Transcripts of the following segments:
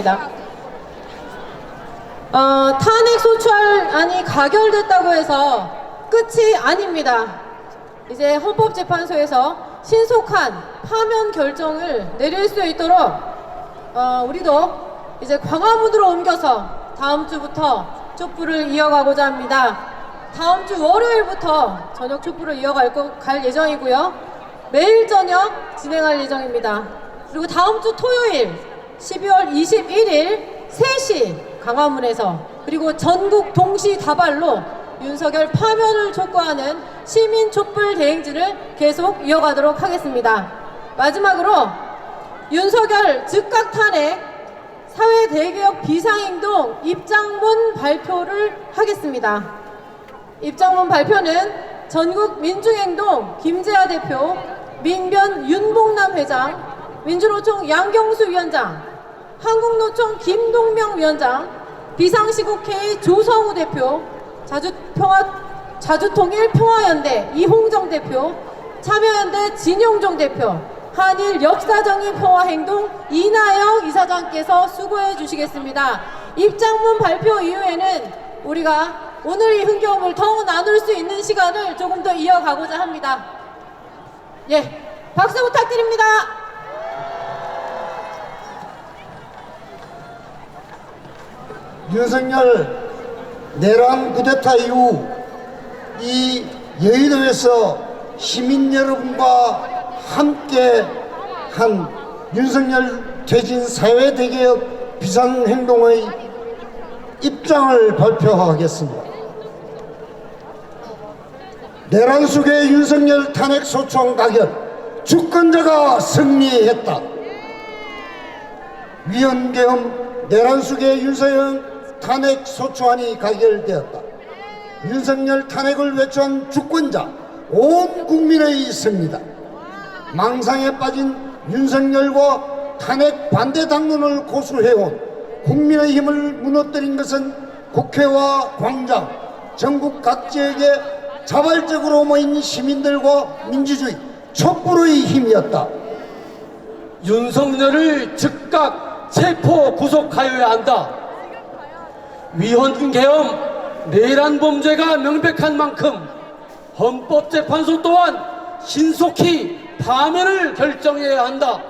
바라겠습니다. 어, 탄핵 소추안이 가결됐다고 해서 끝이 아닙니다. 이제 헌법재판소에서 신속한 파면 결정을 내릴 수 있도록 어, 우리도 이제 광화문으로 옮겨서 다음 주부터 촛불을 이어가고자 합니다. 다음 주 월요일부터 저녁 촛불을 이어갈 거, 갈 예정이고요. 매일 저녁 진행할 예정입니다. 그리고 다음 주 토요일 12월 21일 3시 광화문에서 그리고 전국 동시다발로 윤석열 파면을 촉구하는 시민 촛불 대행진을 계속 이어가도록 하겠습니다. 마지막으로 윤석열 즉각 탄핵 사회 대개혁 비상행동 입장문 발표를 하겠습니다. 입장문 발표는 전국 민중행동 김재하 대표, 민변 윤봉남 회장, 민주노총 양경수 위원장, 한국노총 김동명 위원장, 비상시국회의 조성우 대표, 자주평화, 자주통일 평화연대 이홍정 대표, 참여연대 진용종 대표, 한일 역사적인 평화행동 이나영 이사장께서 수고해 주시겠습니다. 입장문 발표 이후에는 우리가 오늘 이 흥겨움을 더 나눌 수 있는 시간을 조금 더 이어가고자 합니다. 예, 박수 부탁드립니다. 윤석열 내란 쿠데타 이후 이 여의도에서 시민 여러분과 함께 한 윤석열 퇴진 사회대개혁 비상행동의 입장을 발표하겠습니다. 내란 속의 윤석열 탄핵 소추안 가결 주권자가 승리했다. 위헌 계엄 내란 속의 윤석열 탄핵 소추안이 가결되었다. 윤석열 탄핵을 외쳐한 주권자 온 국민의 승리다. 망상에 빠진 윤석열과 탄핵 반대 당론을 고수해온 국민의힘을 무너뜨린 것은 국회와 광장, 전국 각 지역에 자발적으로 모인 시민들과 민주주의, 촛불의 힘이었다. 윤석열을 즉각 체포 구속하여야 한다. 위헌 계엄 내란 범죄가 명백한 만큼 헌법재판소 또한 신속히 파면을 결정해야 한다.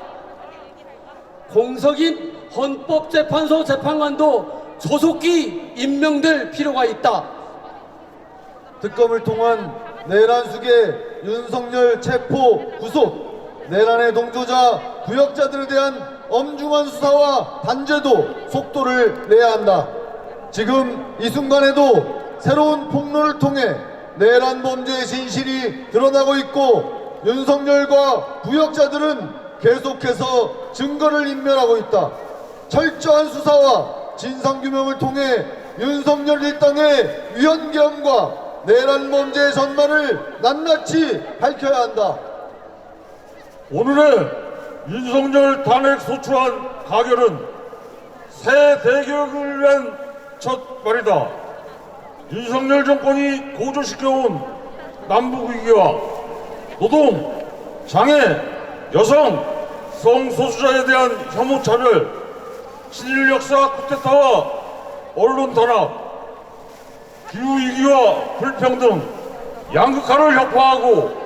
공석인 헌법재판소 재판관도 조속히 임명될 필요가 있다. 특검을 통한 내란 수계 윤석열 체포 구속 내란의 동조자 부역자들에 대한 엄중한 수사와 단죄도 속도를 내야 한다. 지금 이 순간에도 새로운 폭로를 통해 내란 범죄의 진실이 드러나고 있고 윤석열과 부역자들은 계속해서 증거를 인멸하고 있다. 철저한 수사와 진상규명을 통해 윤석열 일당의 위헌계엄과 내란 범죄의 전말을 낱낱이 밝혀야 한다. 오늘의 윤석열 탄핵 소추안 가결은 새 대개혁을 위한 첫 발이다. 윤석열 정권이 고조시켜온 남북 위기와 노동, 장애, 여성, 성소수자에 대한 혐오 차별, 친일 역사 쿠데타와 언론 탄압, 기후 위기와 불평등, 양극화를 혁파하고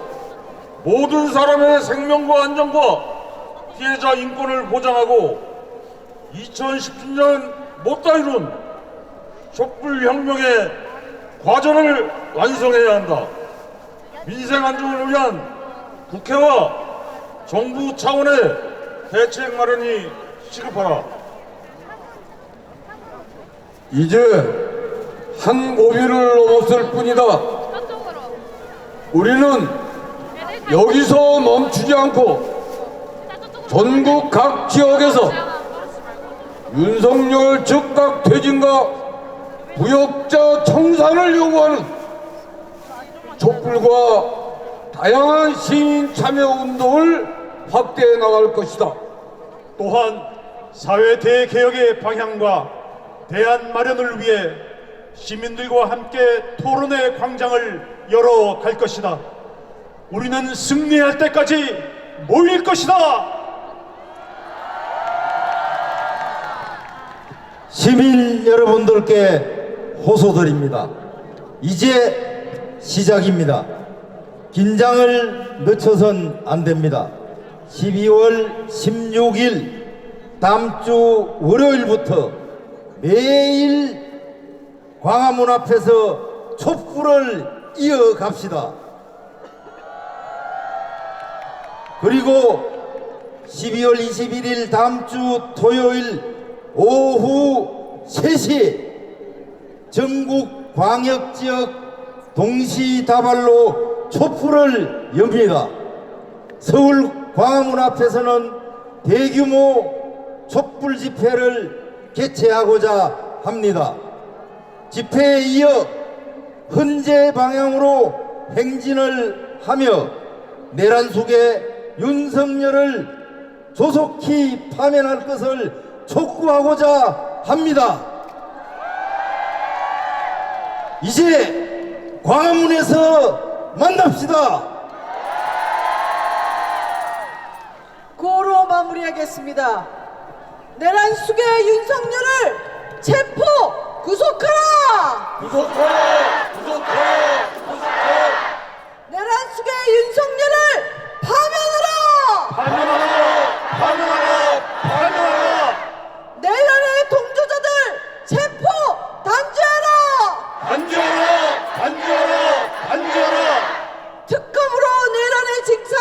모든 사람의 생명과 안전과 피해자 인권을 보장하고 2017년 못다 이룬 촛불혁명의 과정을 완성해야 한다. 민생 안정을 위한 국회와 정부 차원의 대책 마련이 시급하다. 이제 한 고비를 넘었을 뿐이다. 우리는 여기서 멈추지 않고 전국 각 지역에서 윤석열 즉각 퇴진과 부역자 청산을 요구하는 촛불과 다양한 시민 참여 운동을 확대해 나갈 것이다. 또한 사회 대개혁의 방향과 대안 마련을 위해 시민들과 함께 토론의 광장을 열어 갈 것이다. 우리는 승리할 때까지 모일 것이다. 시민 여러분들께 호소드립니다. 이제 시작입니다. 긴장을 늦춰선 안 됩니다. 12월 16일 다음 주 월요일부터 매일 광화문 앞에서 촛불을 이어갑시다. 그리고 12월 21일 다음 주 토요일 오후 3시 전국 광역 지역 동시다발로 촛불을 엽니다. 서울 광화문 앞에서는 대규모 촛불 집회를 개최하고자 합니다. 집회에 이어 헌재 방향으로 행진을 하며 내란 속에 윤석열을 조속히 파면할 것을 촉구하고자 합니다. 이제 광화문에서 만납시다. 고로 마무리하겠습니다. 내란 수괴 윤석열을 체포 구속하라. 구속하라. 구속하라. 구속하라. 내란 수괴 윤석열을 파면하라. 파면하라. 파면하라. 파면하라. 내란의 동조자들 체포 단죄하라. 단죄하라! 단죄하라! 단죄하라! 특검으로 내란의 진상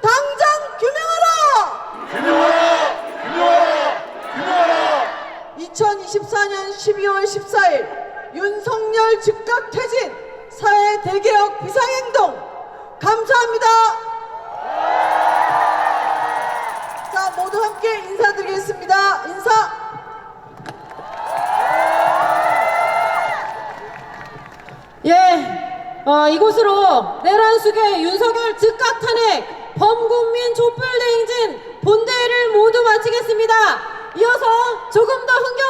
당장 규명하라. 규명하라! 규명하라! 규명하라! 2024년 12월 14일 윤석열 즉각 퇴진 사회 대개혁 비상행동 감사합니다. 자 모두 함께 인사드리겠습니다. 인사. 예, 어, 이곳으로 내란 수계 윤석열 즉각 탄핵 범국민 촛불 대행진 본대회를 모두 마치겠습니다. 이어서 조금 더 가져보도록